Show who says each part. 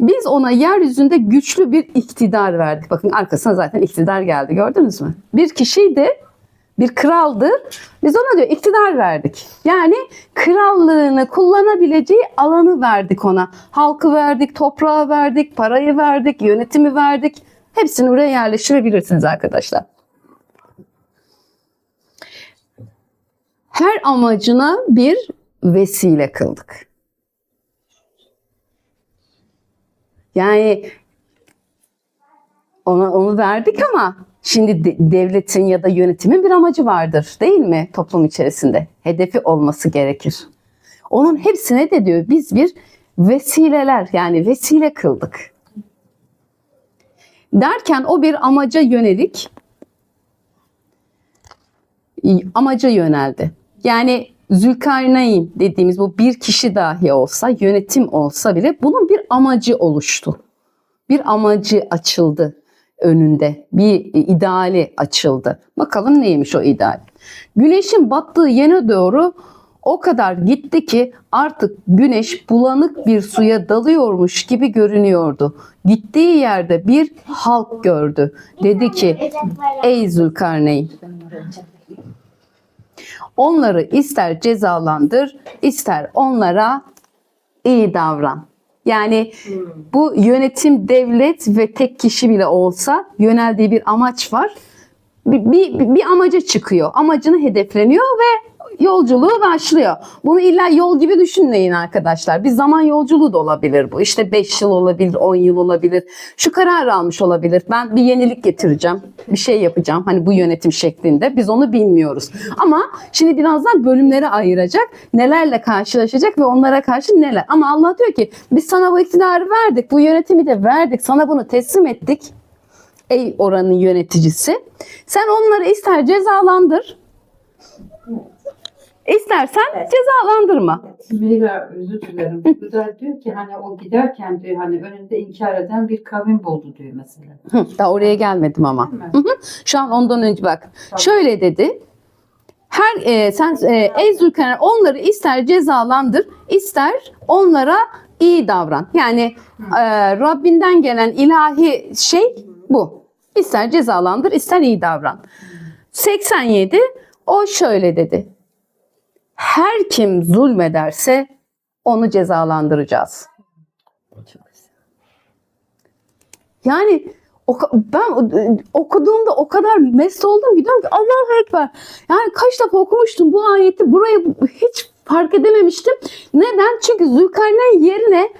Speaker 1: Biz ona yeryüzünde güçlü bir iktidar verdik. Bakın arkasına zaten iktidar geldi gördünüz mü? Bir kişiydi, bir kraldı. Biz ona diyor iktidar verdik. Yani krallığını kullanabileceği alanı verdik ona. Halkı verdik, toprağı verdik, parayı verdik, yönetimi verdik. Hepsini buraya yerleştirebilirsiniz arkadaşlar. Her amacına bir vesile kıldık. Yani ona onu verdik ama şimdi de- devletin ya da yönetimin bir amacı vardır değil mi toplum içerisinde? Hedefi olması gerekir. Onun hepsine de diyor biz bir vesileler yani vesile kıldık. Derken o bir amaca yönelik amaca yöneldi. Yani Zülkarneyn dediğimiz bu bir kişi dahi olsa, yönetim olsa bile bunun bir amacı oluştu. Bir amacı açıldı önünde. Bir ideali açıldı. Bakalım neymiş o ideal. Güneşin battığı yöne doğru o kadar gitti ki artık güneş bulanık bir suya dalıyormuş gibi görünüyordu. Gittiği yerde bir halk gördü. Dedi ki ey Zülkarneyn Onları ister cezalandır, ister onlara iyi davran. Yani bu yönetim devlet ve tek kişi bile olsa yöneldiği bir amaç var. Bir, bir, bir amaca çıkıyor. Amacını hedefleniyor ve yolculuğu başlıyor. Bunu illa yol gibi düşünmeyin arkadaşlar. Bir zaman yolculuğu da olabilir bu. İşte 5 yıl olabilir, 10 yıl olabilir. Şu karar almış olabilir. Ben bir yenilik getireceğim. Bir şey yapacağım. Hani bu yönetim şeklinde. Biz onu bilmiyoruz. Ama şimdi birazdan bölümlere ayıracak. Nelerle karşılaşacak ve onlara karşı neler. Ama Allah diyor ki biz sana bu iktidarı verdik. Bu yönetimi de verdik. Sana bunu teslim ettik. Ey oranın yöneticisi. Sen onları ister cezalandır. İstersen cezalandırma.
Speaker 2: Meyra özür dilerim. Güzel diyor ki hani o giderken diyor hani önünde inkar eden bir kavim buldu diyor mesela.
Speaker 1: Hı, daha oraya gelmedim ama. Hı hı. Şu an ondan önce bak.
Speaker 2: Tamam.
Speaker 1: Şöyle dedi. Her e, sen e, ey Zülkarneyn onları ister cezalandır, ister onlara iyi davran. Yani e, Rabbinden gelen ilahi şey bu. İster cezalandır, ister iyi davran. 87 o şöyle dedi. Her kim zulmederse onu cezalandıracağız. Yani ben okuduğumda o kadar mest oldum ki diyorum ki Allahu Ekber. Yani kaç defa okumuştum bu ayeti buraya hiç fark edememiştim. Neden? Çünkü Zülkarneyn yerine